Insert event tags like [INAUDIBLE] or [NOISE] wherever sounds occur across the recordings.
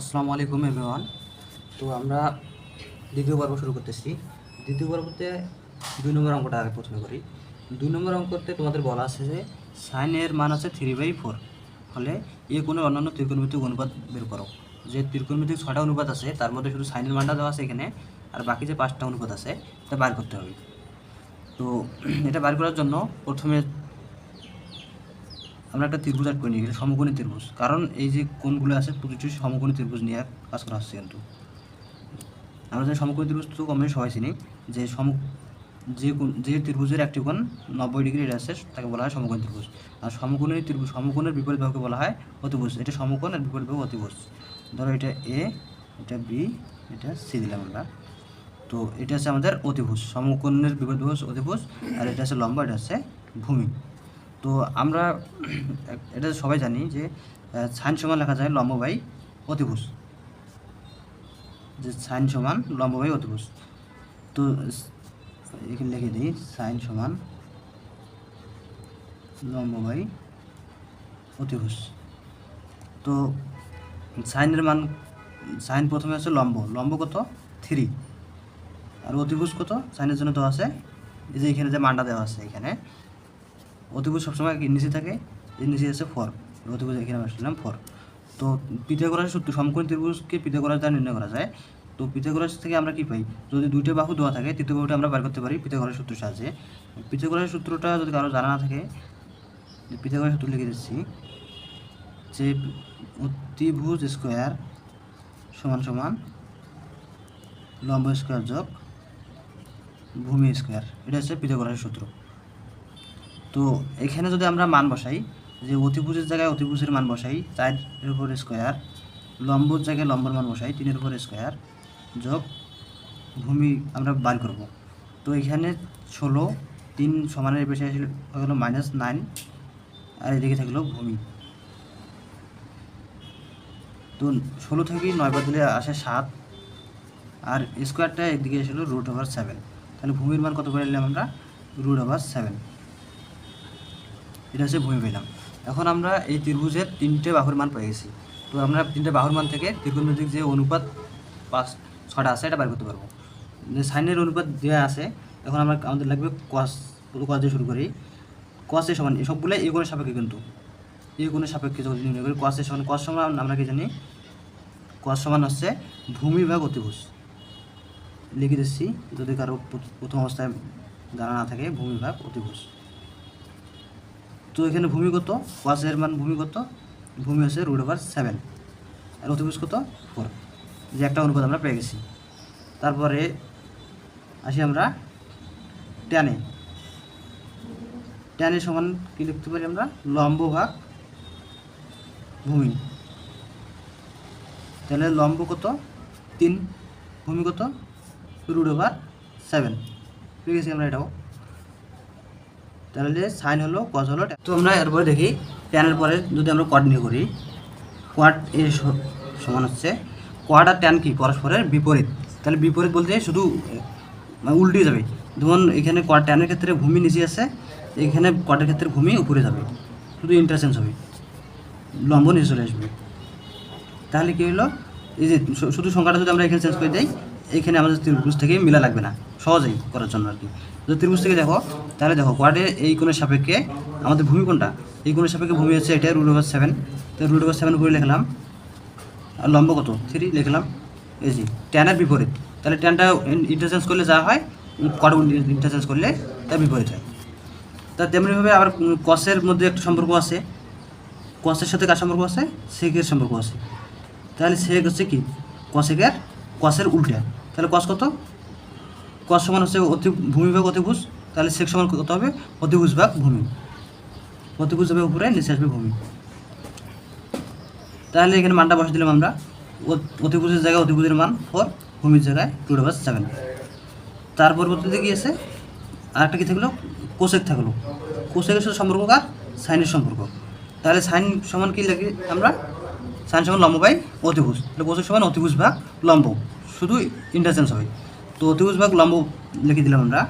আসসালামু আলাইকুম, এভরিওয়ান। তো আমরা দ্বিতীয় পর্ব শুরু করতেছি। দ্বিতীয় পর্বতে দুই নম্বর অঙ্কটা আগে প্রথমে করি। দুই নম্বর অঙ্কতে তোমাদের বলা আছে যে সাইনের মান আছে থ্রি বাই ফোর ফলে এ কোনো অন্যান্য ত্রিকোণমিতিক অনুপাত বের করো। যে ত্রিকোণমিতিক ছটা অনুপাত আছে, তার মধ্যে শুধু সাইনের মানটা দেওয়া আছে এখানে, আর বাকি যে পাঁচটা অনুপাত আছে, এটা বার করতে হবে। তো, [CLEARS THROAT] এটা বার করার জন্য প্রথমে আমরা একটা ত্রিভুজ আট করে নিয়ে গেলে সমকোণী ত্রিভুজ। কারণ এই যে কোণগুলো আছে, প্রতিটি সমকোণী ত্রিভুজ নিয়ে কাজ করা হচ্ছে কিন্তু। আমরা যে সমকোণী ত্রিভুজ তো কমে, সবাই চিনি। যে সম যে কোণ- যে ত্রিভুজের একটি কোণ নব্বই ডিগ্রি আছে তাকে বলা হয় সমকোণী ত্রিভুজ। আর সমকোণী ত্রিভুজ সমকোণের বিপরীত বাহুকে বলা হয় অতিভুজ। এটা সমকোণ আর বিপরীত বাহু অতিভুজ। ধরো এটা এ এটা বি এটা সি দিলাম আমরা। তো এটা হচ্ছে আমাদের অতিভুজ। সমকোণের বিপরীত অতিভুজ, আর এটা হচ্ছে লম্বা, এটা হচ্ছে ভূমি। তো আমরা, এটা সবাই জানি যে সাইন সমান লেখা যায় লম্ব বাই অতিভুজ। যে সাইন সমান লম্ব বাই অতিভুজ। তো, এখানে লিখে দিই, সাইন সমান লম্ব বাই অতিভুজ। তো, সাইনের মান, সাইন প্রথমে আছে লম্ব। লম্ব কত? থ্রি। আর অতিভুজ কত? সাইনের জন্য তো আছে, এই যে এখানে যে মানটা দেওয়া আছে এখানে অতিভুজ সবসময় নিচে থাকে এর নিচে আছে ফোর অতিভুজ এখানে আসলাম ফর তো পিথাগোরাস সূত্র, সমকোণী ত্রিভুজকে পিথাগোরাস দ্বারা নির্ণয় করা যায়। তো পিথাগোরাস থেকে আমরা কি পাই? যদি দুইটা বাহু দেওয়া থাকে, তৃতীয় বাহুটা আমরা বার করতে পারি পিথাগোরাস সূত্রের সাহায্যে। পিথাগোরাস সূত্রটা যদি কারও জানা না থাকে পিথাগোরাস সূত্র লিখে দিচ্ছি, যে অতিভুজ স্কোয়ার সমান সমান লম্ব স্কোয়ার যোগ ভূমি স্কোয়ার এটা হচ্ছে পিথাগোরাসের সূত্র। তো এখানে যদি আমরা মান বসাই, যে অতিভুজের জায়গায় অতিভুজের মান বসাই, চারের উপর স্কোয়ার লম্বর জায়গায় লম্বর মান বসাই, তিনের উপর স্কোয়ার যোগ ভূমি আমরা বার করব। তো এখানে ষোলো, তিন সমানের বেশি আসলে হয়ে গেলো মাইনাস নাইন আর এদিকে থাকল ভূমি। তো ষোলো থেকে নয় বাদ দিলে আসে সাত, আর স্কোয়ারটা এদিকে এসেছিল রুট ওভার সেভেন তাহলে ভূমির মান কত করে নিলাম আমরা? রুট ওভার সেভেন এটা হচ্ছে ভূমি পেলাম এখন আমরা এই ত্রিভুজের তিনটে বাহুর মান পেয়ে গেছি। তো আমরা তিনটে বাহুর মান থেকে ত্রিকোণমিতিক যে অনুপাত পাঁচ, ছটা আছে, এটা বার করতে পারব। যে সাইনের অনুপাত দেওয়া আছে, এখন আমরা আমাদের লাগবে কস কস দিয়ে শুরু করি। কসের সমান এসবগুলো এই কোণের সাপেক্ষে কিন্তু। এই কোণের সাপেক্ষে যদি নির্ণয় করি কসের সমান কস সমান আমরা কি জানি? কস সমান হচ্ছে ভূমি ভাগ অতিভুজ। লিখে দিচ্ছি, যদি কারও প্রথম অবস্থায় জানা না থাকে, ভূমি ভাগ অতিভুজ। তো এখানে ভূমি কত ওয়াসের মান ভূমি কত ভূমি হচ্ছে রুট ওভার সেভেন আর অতিভুজ কত? ফোর যে একটা অনুপাত আমরা পেয়ে গেছি। তারপরে আসি আমরা ট্যানে ট্যানে সমান কি লিখতে পারি আমরা? লম্ব ভাগ ভূমি। তাহলে লম্ব কত? তিন। ভূমি কত? রুট ওভার সেভেন পেয়ে গেছি আমরা এটাও। তাহলে সাইন হলো কজ হলো তো আমরা এরপরে দেখি ট্যানের পরে যদি আমরা কোয়াড নিয়ে করি কোয়াড এর সমান হচ্ছে কোয়াড আর ট্যান কি, পরস্পরের বিপরীত। তাহলে বিপরীত বলতে শুধু মানে উল্টে যাবে। যেমন এখানে কোয়াড ট্যানের ক্ষেত্রে ভূমি নিচে আছে, এখানে কোয়াডের ক্ষেত্রে ভূমি উপরে যাবে। শুধু ইন্টারচেঞ্জ হবে। লম্ব নিচে চলে আসবে। তাহলে কি হলো? এই যে শুধু সংখ্যাটা যদি আমরা এখানে চেঞ্জ করে দিই, এখানে আমাদের ত্রিভুজ থেকে মিলা লাগবে না। সহজেই করার জন্য আর কি। যদি ত্রিভুজ থেকে দেখো তাহলে দেখো কোয়াডে এই কোণের সাপেক্ষে আমাদের ভূমি কোনটা এই কোণের সাপেক্ষে ভূমি হচ্ছে এটা রুট ওভার সেভেন তো রুট ওভার সেভেন করে লিখলাম, আর লম্ব কত? থ্রি লিখলাম, এই যে ট্যানের বিপরীত। তাহলে ট্যানটা ইন্টারচেঞ্জ করলে যা হয় কোয়াড ইন্টারচেঞ্জ করলে তার বিপরীত হয়। তা তেমনিভাবে আবার কসের মধ্যে একটা সম্পর্ক আছে। কসের সাথে কার সম্পর্ক আছে? সেকের সম্পর্ক আছে। তাহলে সেক হচ্ছে কি? কসেকের কসের উল্টা। তাহলে কস কত? কস সমান হচ্ছে অতি, ভূমি ভাগ অতিভুজ। তাহলে সেক সমান কত হবে? অতিভুজ ভাগ ভূমি। অতিভুজ হবে উপরে নিচে আসবে ভূমি। তাহলে এখানে মানটা বসে দিলাম আমরা। অতিভুজের জায়গায় অতিভুজের মান ফোর ভূমির জায়গায় টু ডাবল সেভেন তার পরবর্তীতে কি আছে? আরেকটা কী থাকল? কোসেক থাকল। কোসেকের সাথে সম্পর্ক কার? সাইনের সম্পর্ক। তাহলে সাইন সমান কি লাগে আমরা? সাইন সমান লম্ব বাই অতিভুজ। তাহলে কোসেক সমান অতিভুজ ভাগ লম্ব। শুধু ইন্টারচেঞ্জ হবে। তো অতিভুজ ভাগ লম্ব লিখে দিলাম আমরা।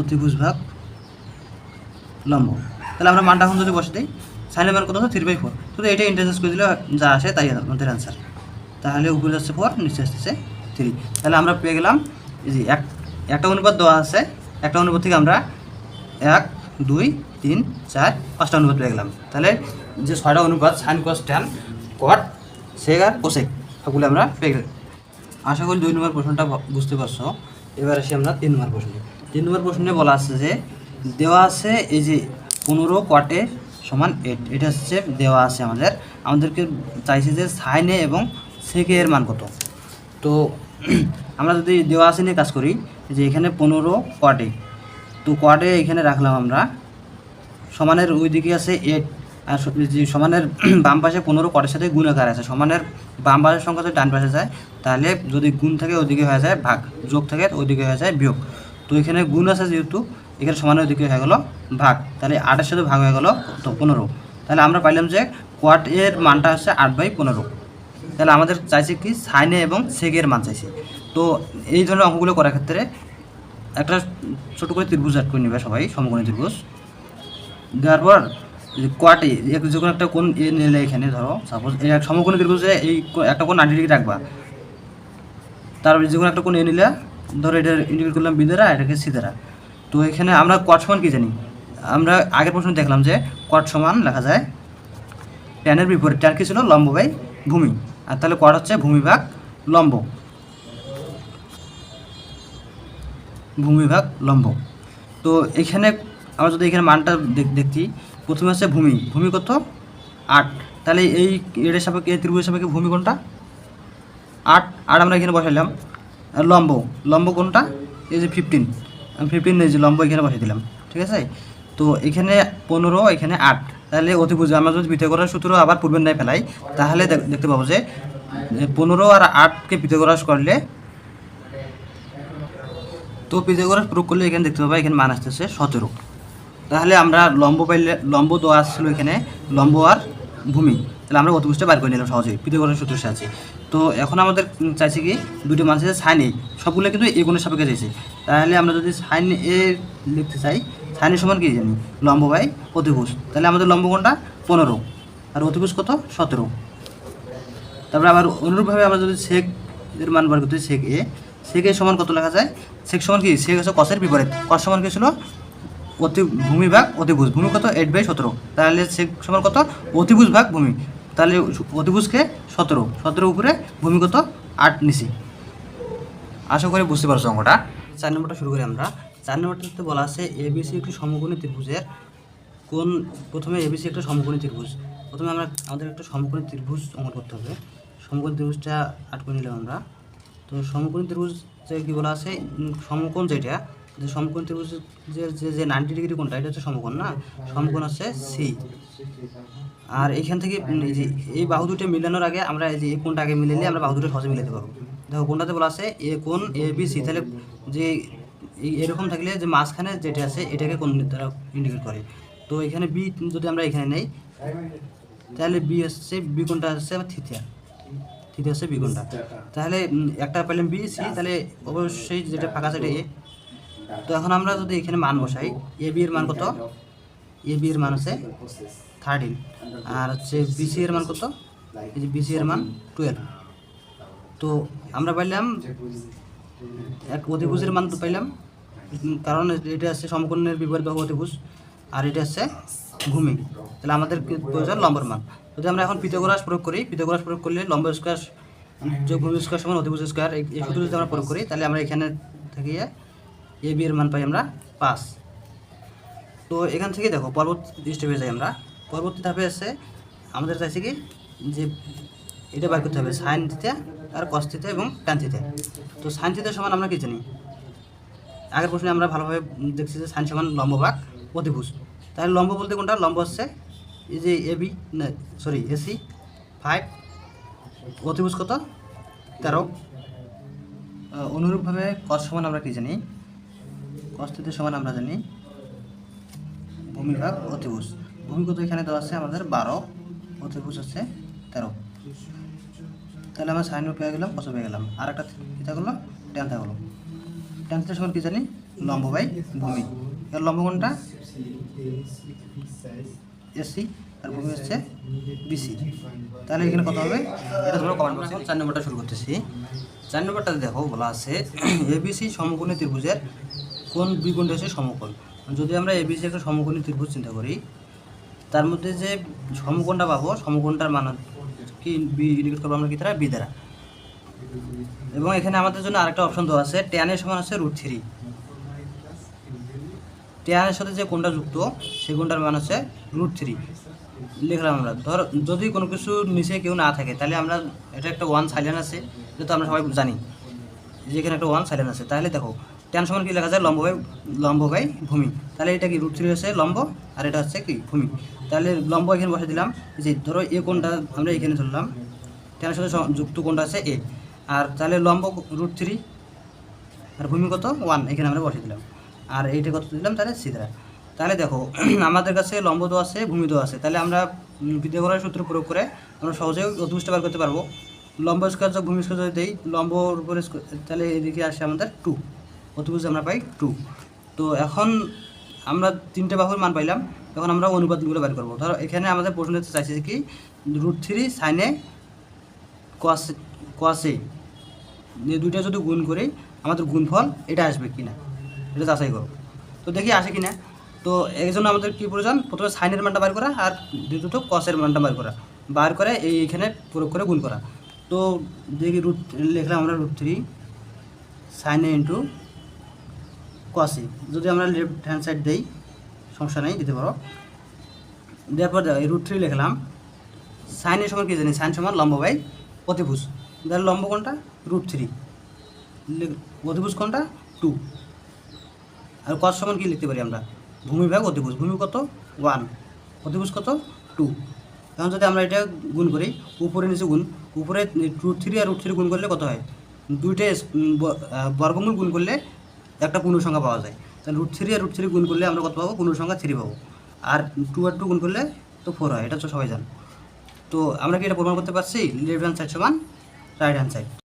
অতিভুজ ভাগ লম্ব। তাহলে আমরা মানটা এখন যদি বসে দিই সাইনের মান কত হচ্ছে থ্রি বাই ফোর শুধু এটা ইন্টারচেঞ্জ করে দিলে যা আসে তাই আমাদের অ্যান্সার তাহলে উপরে যাচ্ছে ফোর নিচে আসতেছে থ্রি তাহলে আমরা পেয়ে গেলাম যে এক, একটা অনুপাত দেওয়া আছে, একটা অনুপাত থেকে আমরা এক, দুই, তিন, চার, পাঁচটা অনুপাত পেয়ে গেলাম। তাহলে যে ছয়টা অনুপাত sine cos tan cot sec আর কোসেক সবগুলো আমরা পেয়ে গেলাম। আশা করি দুই নম্বর প্রশ্নটা বুঝতে পারছ। এবার আসি আমরা তিন নম্বর প্রশ্নে। তিন নম্বর প্রশ্নে বলা আছে যে, দেওয়া আছে এই যে পনেরো কটে সমান এইট এটা হচ্ছে দেওয়া আছে আমাদের। আমাদেরকে চাইছে যে সাইনে এবং সেকে এর মান কত। তো [CLEARS THROAT] আমরা যদি দেওয়া আছে নিয়ে কাজ করি যে এখানে পনেরো কটে তো কটে এখানে রাখলাম আমরা। সমানের ওই দিকে আছে এইট আর সমানের [CLEARS THROAT] বাম পাশে পনেরো কটের সাথে গুণাকার আছে। সমানের বাম পাশের সংখ্যা যদি ডান পাশে যায়, তাহলে যদি গুণ থাকে ওইদিকে হয়ে যায় ভাগ। যোগ থাকে ওইদিকে হয়ে যায় বিয়োগ। তো এখানে গুণ আছে যেহেতু, এখানে সমানের ওইদিকে হয়ে গেল ভাগ। তাহলে আটের সাথে ভাগ হয়ে গেল তো পনেরো। তাহলে আমরা পাইলাম যে কোয়াট এর মানটা হচ্ছে আট বাই পনেরো। তাহলে আমাদের চাইছে কি সাইনে এবং সেগের মান চাইছে। তো এই ধরনের অঙ্কগুলো করার ক্ষেত্রে একটা ছোটো করে ত্রিভুজ অ্যাড করে নেবে সবাই, সমকোণী ত্রিভুজ। দেওয়ার পর কোয়াটে যে কোনো একটা কোন এ নিলে এখানে ধরো সাপোজ এই সমকোণী ত্রিভুজে এই একটা কোন নাইনটি ডিগ্রি রাখবা। তারপরে যে কোনো একটা কোন এ নিলে ধরো এটা ইন্ডিকেট করলাম বিদেরা এটাকে সিদেরা তো এখানে আমরা কোয়াট সমান কি জানি? আমরা আগের প্রশ্ন দেখলাম যে কট সমান লেখা যায় ট্যানের বিপরীত। ট্যান কি ছিল? লম্ব বাই ভূমি। আর তাহলে কোয়াট হচ্ছে ভূমি ভাগ লম্ব। ভূমিভাগ লম্ব। তো এখানে আমরা যদি এখানে মানটা দেখ- প্রথমে হচ্ছে ভূমি। ভূমি কত? আট। তাহলে এই এর সাপেক্ষে এই ত্রিভুজের সাপেক্ষে ভূমি কোনটা? আট। আট আমরা এখানে বসাইলাম লম্ব। লম্ব কোনটা? এই যে ফিফটিন আমি ফিফটিন এই যে লম্ব এখানে বসাই দিলাম। ঠিক আছে? তো এখানে পনেরো, এখানে আট। তাহলে অতিভুজ আমরা যদি পিথাগোরাস সূত্র আবার পূর্বের ন্যায় ফেলাই, তাহলে দেখতে পাবো যে পনেরো আর আটকে পিথাগোরাস করলে, তো পিথাগোরাস প্রয়োগ করলে এখানে দেখতে পাবো, এখানে মান আসতেছে সতেরো। তাহলে আমরা লম্ব পাইলে, লম্ব দেওয়া আসছিল এখানে, লম্ব আর ভূমি। তাহলে আমরা অতিবুষ্টা বার করে নিলাম সহজেই। পিথাগোরাস সূত্রের সাহায্যে। তো এখন আমাদের চাইছে কি? দুটো মান আছে সাইন এ সবগুলো কিন্তু এ গুণের সাপেক্ষে চাইছে। তাহলে আমরা যদি সাইন এ লিখতে চাই সাইনের সমান কি জানি? লম্ব বাই অতিভুজ তাহলে আমাদের লম্ব পনেরো, আর অতিভুজ কত? সতেরো। তারপরে আবার অনুরূপভাবে আমরা যদি সেক এর মান বার করতে সেক এ সেক এর সমান কত লেখা যায়? সেক সমান কি? সেক হচ্ছে কসের বিপরীত। কস সমান কি ছিল? অতি ভূমি ভাগ অতিভুজ। ভূমি কত? এইট বাই সতেরো। তাহলে সেক সমান কত? অতিভুজ ভাগ ভূমি। তাহলে অতিভুজকে সতেরো সতেরো উপরে ভূমিগত আট নিচে। আশা করি বুঝতে পারছ অঙ্কটা। চার নম্বরটা শুরু করি আমরা। চার নম্বরটাতে বলা আছে এবিসি একটি সমকোণী ত্রিভুজের কোন প্রথমে এবিসি একটা সমকোণী ত্রিভুজ। প্রথমে আমরা আমাদের একটা সমকোণী ত্রিভুজ অঙ্কন করতে হবে। সমকোণী ত্রিভুজটা আট করে নিলাম আমরা। তো সমকোণী ত্রিভুজ কী বলা আছে? সমকোণ যেটা যে সমকোণ ত্রিভুজ যে যে নাইনটি ডিগ্রি কোণটা, এটা হচ্ছে সমকোণ না? সমকোণ হচ্ছে সি আর এইখান থেকে যে, এই বাহু দুটো মিলানোর আগে আমরা এই যে এই কোণটা আগে মিলে মিলালে আমরা বাহু দুটো সহজে মিলাতে পারব। দেখো কোনটাতে বলা আছে এ কোণ এ বি সি তাহলে যে এরকম থাকলে যে মাঝখানে যেটা আছে, এটাকে কোন দ্বারা ইন্ডিকেট করে। তো এখানে বি যদি আমরা এখানে নেই, তাহলে বি হচ্ছে বি কোনটা হচ্ছে থিথিয়া থিথিয়া হচ্ছে বি কোনটা তাহলে একটা পেলাম বি সি তাহলে অবশ্যই যেটা ফাঁকা সেটা এ তো এখন আমরা যদি এখানে মান বসাই, এ বি এর মান কত? এ বি এর মান হচ্ছে থার্টিন আর হচ্ছে বিসি এর মান কত? এই যে বিসি এর মান টুয়েলভ তো আমরা পাইলাম এক অতিভুজের মান তো পাইলাম, কারণ এটা হচ্ছে সমকোণের বিপরীত বাহু আর এটা হচ্ছে ভূমি। তাহলে আমাদের প্রয়োজন লম্বর মান। যদি আমরা এখন পিথাগোরাস প্রয়োগ করি, পিথাগোরাস প্রয়োগ করলে লম্ব স্কোয়ার যোগ ভূমি স্কোয়ার সমান অতিভুজ স্কোয়ার এই সূত্র যদি আমরা প্রয়োগ করি, তাহলে আমরা এখানে থেকে এ বি এর মান পাই আমরা পাঁচ। তো এখান থেকে দেখো, পরবর্তী স্টেপে যাই আমরা। পরবর্তী ধাপে আছে আমাদের চাইছে কি যে এটা বার করতে হবে সাইন থিতে আর কস থিতে এবং ট্যান থিতে তো সাইন থিতে সমান আমরা কি জানি? আগের প্রশ্নে আমরা ভালোভাবে দেখছি যে সাইন সমান লম্ব ভাগ অতিভুজ। তাহলে লম্ব বলতে কোনটা? লম্ব হচ্ছে এই যে এ বি না সরি এসি ফাইভ অতিভুজ কত? তেরো। অনুরূপভাবে কস সমান আমরা কি জানি? কস থিতে সমান আমরা জানি। ভূমিভাগ অতিভুজ। ভূমিগত এখানে দেওয়া আছে আমাদের বারো, অতিভুজ হচ্ছে তেরো। তাহলে আমরা সাইন পেয়ে গেলাম কত পেয়ে গেলাম। আর একটা কী থাকল ট্যান থাকল ট্যান থিটার সমান কি জানি? লম্ব বাই ভূমি। এর লম্ব কোনটা? এসি আর ভূমি হচ্ছে বিসি তাহলে এখানে কত হবে? এটা তোমরা কমেন্ট বক্সে চার নম্বরটা শুরু করতেছি। চার নম্বরটাতে দেখো, বলা আছে [CLEARS THROAT] এবিসি সমকোণী ত্রিভুজের কোন দুই কোণটা হচ্ছে সমকোণ? যদি আমরা এবিসি একটা সমকোণী ত্রিভুজ চিন্তা করি, তার মধ্যে যে সমকোণটা পাবো, সমকোণটার মান কি? ইন্ডিকেট করব আমরা কি তারা বি দ্বারা। এবং এখানে আমাদের জন্য আরেকটা অপশন দেওয়া আছে ট্যানের সমান আছে রুট থ্রি ট্যানের সাথে যে কোনটা যুক্ত, সেই কোনটার মান হচ্ছে রুট থ্রি লিখলাম আমরা। ধর, যদি কোনো কিছু নিচে কেউ না থাকে, তাহলে আমরা, এটা একটা ওয়ান সাইলেন্ট আছে, এটা তো আমরা সবাই জানি, যে এখানে একটা ওয়ান সাইলেন্ট আছে। তাহলে দেখো ট্যান সমান কি লেখা যায় লম্ব বাই লম্ব বাই ভূমি। তাহলে এটা কি রুট থ্রি হচ্ছে লম্ব, আর এটা হচ্ছে কি ভূমি। তাহলে লম্ব এখানে বসে দিলাম যে ধরো এ কোনটা আমরা এখানে ধরলাম ট্যানের সাথে যুক্ত কোনটা আছে এ। আর তাহলে লম্ব রুট থ্রি আর ভূমি কত? ওয়ান এখানে আমরা বসে দিলাম। আর এইটা কত দিলাম? তাহলে সিধা তাহলে দেখো, [CLEARS THROAT] আমাদের কাছে লম্ব তো আছে, ভূমি তো আছে। তাহলে আমরা পিথাগোরাসের সূত্র প্রয়োগ করে আমরা সহজেই অতিবুষ্ট বার করতে পারব। লম্ব স্কোয়ার যোগ ভূমি স্কোয়ার যদি দেই, লম্বর উপরে তাহলে এদিকে আসে আমাদের টু অতিভুজ আমরা পাই টু তো এখন আমরা তিনটে বাহুর মান পাইলাম, এখন আমরা অনুপাতগুলো বের করব। ধরো এখানে আমাদের প্রশ্নতে চাইছে কি রুট থ্রি সাইনে কস কসে দুইটা যদি গুণ করি, আমাদের গুণফল এটা আসবে কি না এটা যাচাই করো। তো দেখি আসে কি না তো এই জন্য আমাদের কী প্রয়োজন? প্রথমে সাইনের মানটা বার করা আর দ্বিতীয়ত কসের মানটা বার করা। বার করে এই এখানে প্রয়োগ করে গুণ করা। তো দেখি রুট লিখলাম আমরা রুট থ্রি সাইনে ইন্টু কসে যদি আমরা লেফট হ্যান্ড সাইড দেই, সমস্যা নেই, দিতে পারো। দেওয়ার পর রুট থ্রি লিখলাম। সাইনের সমান কি জানি? সাইন সমান লম্ব বাই অতিভুজ। তাহলে লম্ব কোনটা? রুট থ্রি অতিভুজ কোনটা? টু আর কস সমান কি লিখতে পারি আমরা? ভূমি ভাগ অতিভুজ। ভূমি কত? ওয়ান অতিভুজ কত? টু এখন যদি আমরা এটা গুণ করি, উপরে নিচে গুণ, উপরে রুট থ্রি আর রুট থ্রি গুণ করলে কত হয়? দুইটা বর্গমূল গুণ করলে একটা পূর্ণসংখ্যা পাওয়া যায়। তাহলে রুট থ্রি আর রুট থ্রি গুণ করলে আমরা কত পাবো? পূর্ণসংখ্যা থ্রি পাবো। আর টু আর টু গুণ করলে তো ফোর হয়, এটা তো সবাই জান। তো আমরা কি এটা প্রমাণ করতে পারছি? লেফট হ্যান্ড সাইড সমান রাইট হ্যান্ড সাইড